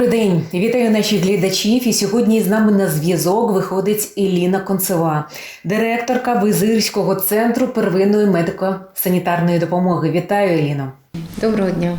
Добрий день, вітаю наших глядачів. І сьогодні з нами на зв'язок виходить Еліна Концева, директорка Визирського центру первинної медико-санітарної допомоги. Вітаю, Еліно. Доброго дня.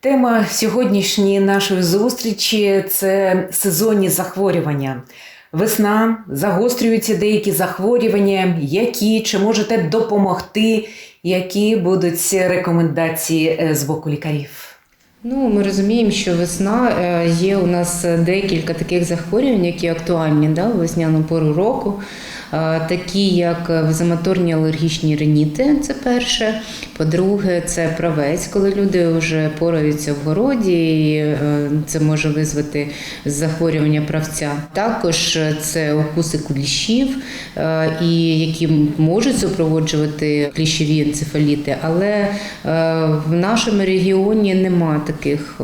Тема сьогоднішньої нашої зустрічі це сезонні захворювання. Весна загострюються деякі захворювання, які чи можете допомогти, які будуть рекомендації е, з боку лікарів. Ну, ми розуміємо, що весна е, є у нас декілька таких захворювань, які актуальні да, у весняну пору року. Е, Такі як везомоторні алергічні реніти, це перше. По-друге, це правець, коли люди вже пораються в городі, і е, це може визвати захворювання правця. Також це укуси кліщів, е, і які можуть супроводжувати кліщові енцефаліти, але в нашому регіоні нема таких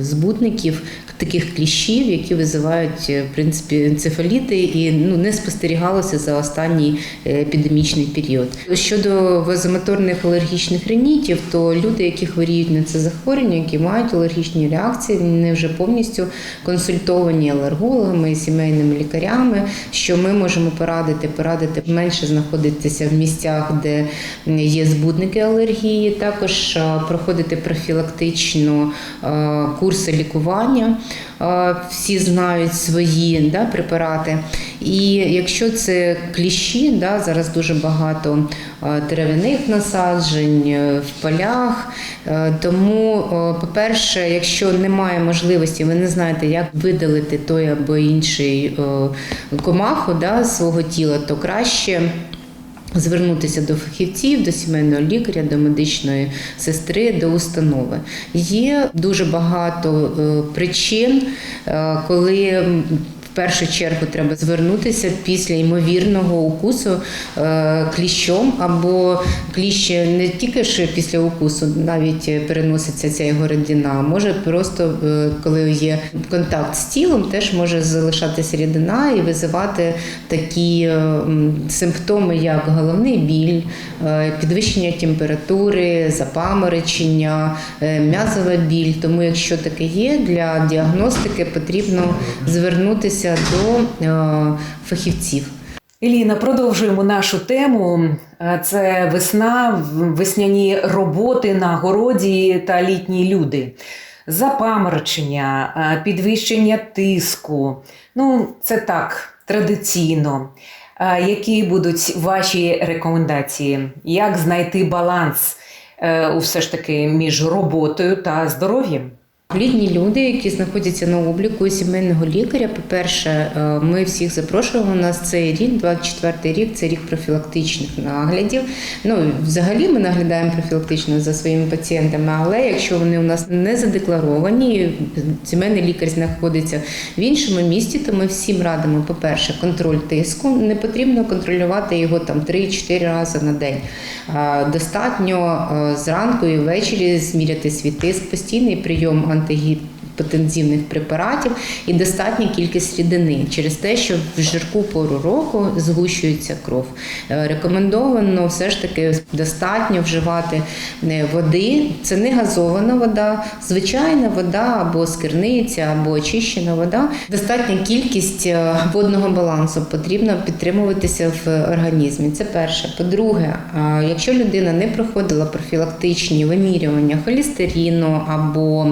збутників, таких кліщів, які визивають в принципі енцефаліти, і ну не спостерігалося за останній е, епідемічний період. Щодо вазомоторних алергічних ринітів, то люди, які хворіють на це захворювання, які мають алергічні реакції, вони вже повністю консультовані алергологами і сімейними лікарями. Що ми можемо порадити? Порадити менше знаходитися в місцях, де є збудники алергії, також проходити профілактично курси лікування. Всі знають свої да, препарати. І якщо це кліщі, да, зараз дуже багато е, дерев'яних насаджень е, в полях. Е, Тому, по-перше, якщо немає можливості, ви не знаєте, як видалити той або інший комаху да, свого тіла, то краще. Звернутися до фахівців, до сімейного лікаря, до медичної сестри, до установи. Є дуже багато причин, коли першу чергу треба звернутися після ймовірного укусу е, кліщом, або кліщ не тільки ж після укусу, навіть переноситься ця його рідина, може просто е, коли є контакт з тілом, теж може залишатися рідина і визивати такі е, симптоми, як головний біль, підвищення температури, запаморочення, м'язова біль. Тому, якщо таке є, для діагностики потрібно звернутися до е, фахівців. Еліна, продовжуємо нашу тему. Е, Це весна, весняні роботи на городі та літні люди. Запаморочення, е, підвищення тиску. Ну, це так, традиційно. Які будуть ваші рекомендації? Як знайти баланс все ж таки між роботою та здоров'ям? Літні люди, які знаходяться на обліку сімейного лікаря, по-перше, е, ми всіх запрошуємо. У нас цей рік, 24-й рік, це рік профілактичних наглядів. Ну, взагалі ми наглядаємо профілактично за своїми пацієнтами, але якщо вони у нас не задекларовані, сімейний лікар знаходиться в іншому місті, то ми всім радимо, по-перше, контроль тиску. Не потрібно контролювати його там 3-4 рази на день. Достатньо е, зранку і ввечері зміряти свій тиск, постійний прийом антигід антигіпотензивних препаратів і достатня кількість рідини через те, що в жарку пору року згущується кров. Е, Рекомендовано все ж таки достатньо вживати е, води. Це не газована вода, звичайна вода або з керниці, або очищена вода. Достатня кількість е, водного балансу потрібно підтримуватися в організмі. Це перше. По-друге, якщо людина не проходила профілактичні вимірювання холестерину або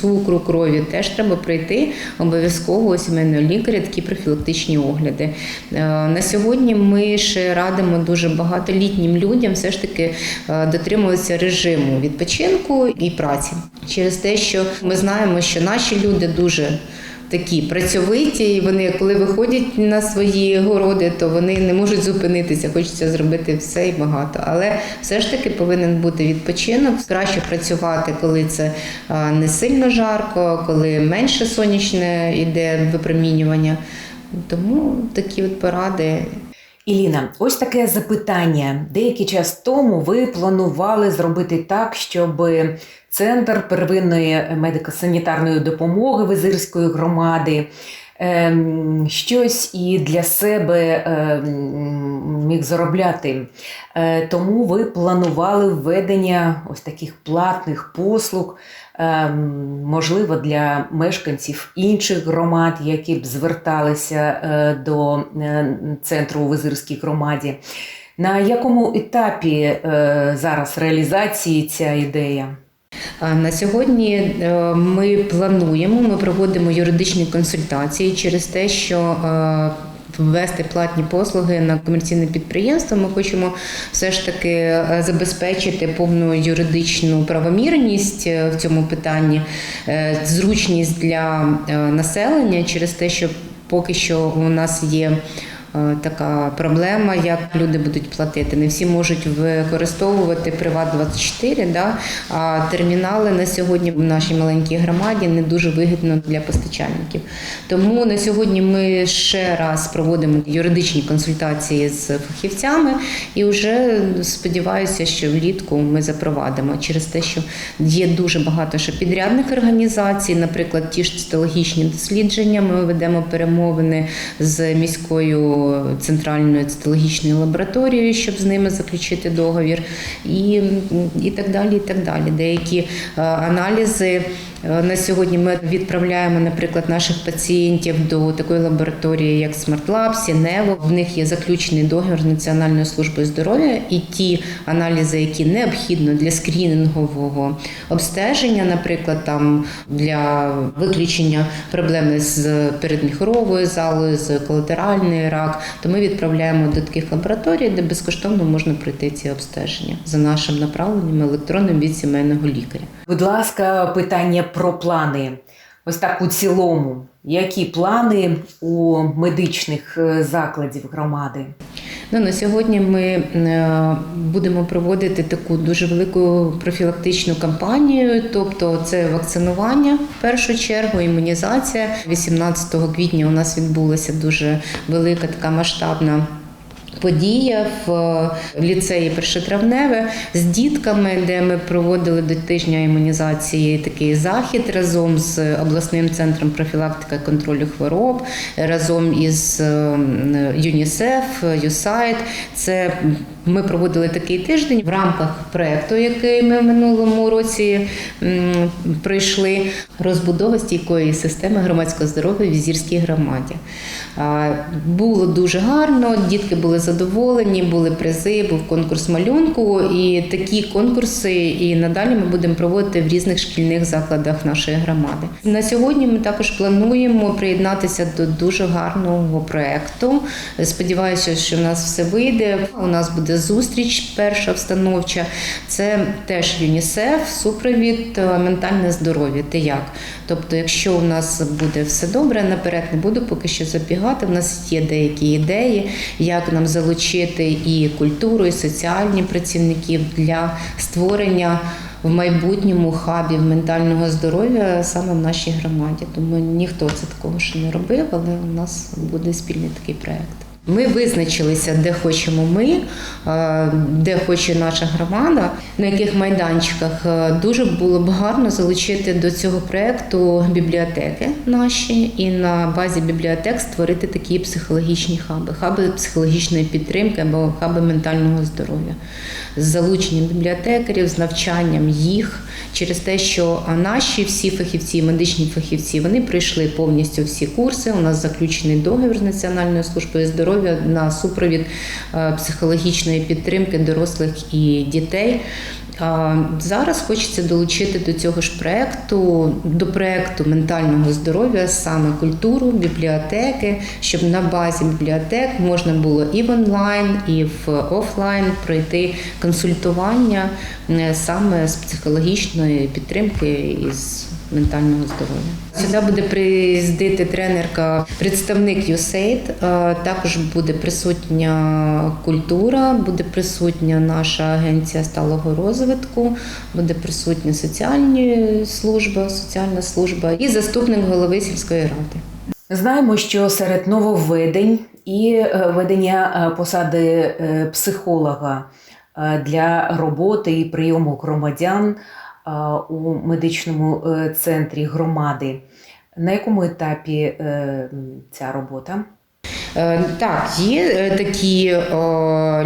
цукру крові, теж треба пройти обов'язково сімейного лікаря такі профілактичні огляди. Е, На сьогодні ми ще радимо дуже багато літнім людям все ж таки е, дотримуватися режиму відпочинку і праці через те, що ми знаємо, що наші люди дуже такі працьовиті, і вони, коли виходять на свої городи, то вони не можуть зупинитися. Хочеться зробити все і багато. Але все ж таки повинен бути відпочинок. Краще працювати, коли це не сильно жарко, коли менше сонячне йде випромінювання. Тому такі от поради. Іліна, ось таке запитання. Деякий час тому ви планували зробити так, щоб центр первинної медико-санітарної допомоги Визирської громади ем, щось і для себе ем, міг заробляти. Е, Тому ви планували введення ось таких платних послуг, можливо, для мешканців інших громад, які б зверталися е, до е, центру у Визирській громаді. На якому етапі е, зараз реалізації ця ідея? На сьогодні ми плануємо, ми проводимо юридичні консультації через те, що ввести платні послуги на комерційне підприємство. Ми хочемо все ж таки е, забезпечити повну юридичну правомірність е, в цьому питанні, е, зручність для населення через те, що поки що у нас є. Е, Така проблема, як люди будуть платити. Не всі можуть використовувати Приват 24 да? а термінали на сьогодні в нашій маленькій громаді не дуже вигідно для постачальників. Тому на сьогодні ми ще раз проводимо юридичні консультації з фахівцями і вже сподіваюся, що влітку ми запровадимо через те, що є дуже багато ще підрядних організацій, наприклад, ті ж цитологічні дослідження. Ми ведемо перемовини з міською центральною цитологічною лабораторією, щоб з ними заключити договір, і, і так далі. І так далі. Деякі е, аналізи е, на сьогодні ми відправляємо, наприклад, наших пацієнтів до такої лабораторії, як SmartLab, Сінево. В них є заключений договір з Національною службою здоров'я, і ті аналізи, які необхідно для скрінінгового обстеження, наприклад, там для виключення проблеми з передміхоровою залою, з колатеральний рак, то ми відправляємо до таких лабораторій, де безкоштовно можна пройти ці обстеження за нашим направленням електронним від сімейного лікаря. Будь ласка, питання про плани. Ось так у цілому. Які плани у медичних е, закладів громади? Ну, на сьогодні ми е, будемо проводити таку дуже велику профілактичну кампанію, тобто це вакцинування в першу чергу, імунізація. 18 квітня у нас відбулася дуже велика така масштабна. Подія в ліцеї першотравневе з дітками, де ми проводили до тижня імунізації такий захід разом з обласним центром профілактики і контролю хвороб, разом із е, ЮНІСЕФ, ЮСАЙД. Це ми проводили такий тиждень в рамках проекту, який ми в минулому році пройшли розбудова стійкої системи громадського здоров'я в Візірській громаді. Було дуже гарно, дітки були задоволені, були призи, був конкурс малюнку, і такі конкурси і надалі ми будемо проводити в різних шкільних закладах нашої громади. На сьогодні ми також плануємо приєднатися до дуже гарного проекту. Сподіваюся, що в нас все вийде. У нас буде зустріч, перша встановча. Це теж ЮНІСЕФ, супровід е, ментальне здоров'я. Ти як? Тобто, якщо у нас буде все добре, наперед не буду поки що забігати. У нас є деякі ідеї, як нам залучити і культуру, і соціальні працівників для створення. В майбутньому хабів ментального здоров'я саме в нашій громаді. Тому ніхто це такого ще не робив, але у нас буде спільний такий проект. Ми визначилися, де хочемо ми, е, де хоче наша громада, на яких майданчиках Е, дуже було б гарно залучити до цього проекту бібліотеки наші і на базі бібліотек створити такі психологічні хаби, хаби психологічної підтримки або хаби ментального здоров'я. З залученням бібліотекарів, з навчанням їх через те, що наші всі фахівці, медичні фахівці, вони пройшли повністю всі курси. У нас заключений договір з Національною службою здоров'я на супровід е, психологічної підтримки дорослих і дітей. Зараз хочеться долучити до цього ж проекту, до проекту ментального здоров'я саме культуру, бібліотеки, щоб на базі бібліотек можна було і в онлайн, і в офлайн пройти консультування е, саме з психологічної підтримки і з ментального здоров'я. Сюди буде приїздити тренерка, представник USAID, е, також буде присутня культура, буде присутня наша агенція сталого розвитку, буде присутня соціальні служба, соціальна служба і заступник голови сільської ради. Знаємо, що серед нововведень і е, ведення е, посади психолога для роботи і прийому громадян у медичному е, центрі громади. На якому етапі е, ця робота? Е, Так, є е, такі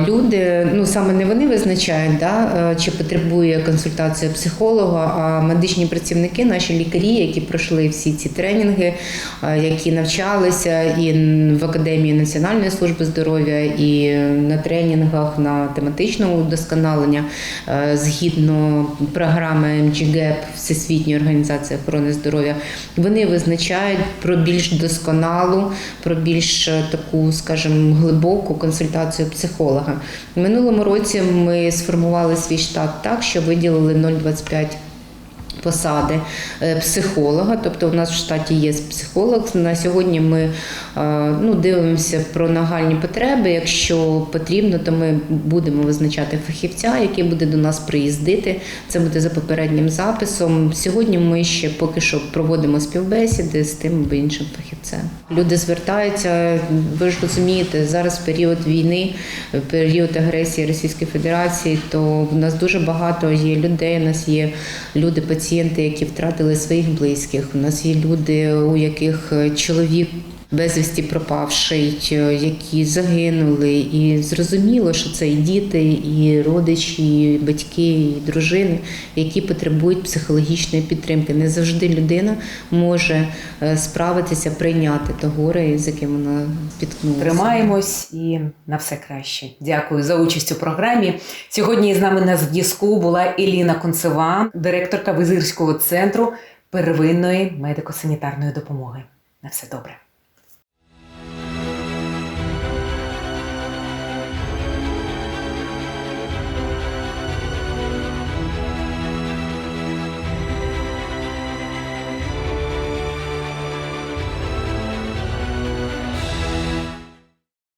люди, ну саме не вони визначають, да, е, чи потребує консультація психолога, а медичні працівники, наші лікарі, які пройшли всі ці тренінги, е, які навчалися і в Академії Національної служби здоров'я, і на тренінгах на тематичне удосконалення е, згідно програми MGGAP Всесвітньої організації охорони здоров'я, вони визначають про більш досконалу, про більш е, таку, скажімо, глибоку консультацію психолога. В минулому році ми сформували свій штат так, що виділили 0,25 посади е, психолога, тобто у нас в штаті є психолог. На сьогодні ми е, ну, дивимося про нагальні потреби. Якщо потрібно, то ми будемо визначати фахівця, який буде до нас приїздити. Це буде за попереднім записом. Сьогодні ми ще поки що проводимо співбесіди з тим або іншим фахівцем. Люди звертаються, ви ж розумієте, зараз період війни, період агресії Російської Федерації, то в нас дуже багато є людей. У нас є люди, пацієнти, які втратили своїх близьких. У нас є люди, у яких е, чоловік. Безвісті пропавший, е, які загинули, і зрозуміло, що це і діти, і родичі, і батьки, і дружини, які потребують психологічної підтримки. Не завжди людина може е, справитися, прийняти то горе, з яким вона спіткнулася. Тримаємось і на все краще. Дякую за участь у програмі. Сьогодні з нами на зв'язку була Еліна Концева, директорка Визирського центру первинної медико-санітарної допомоги. На все добре.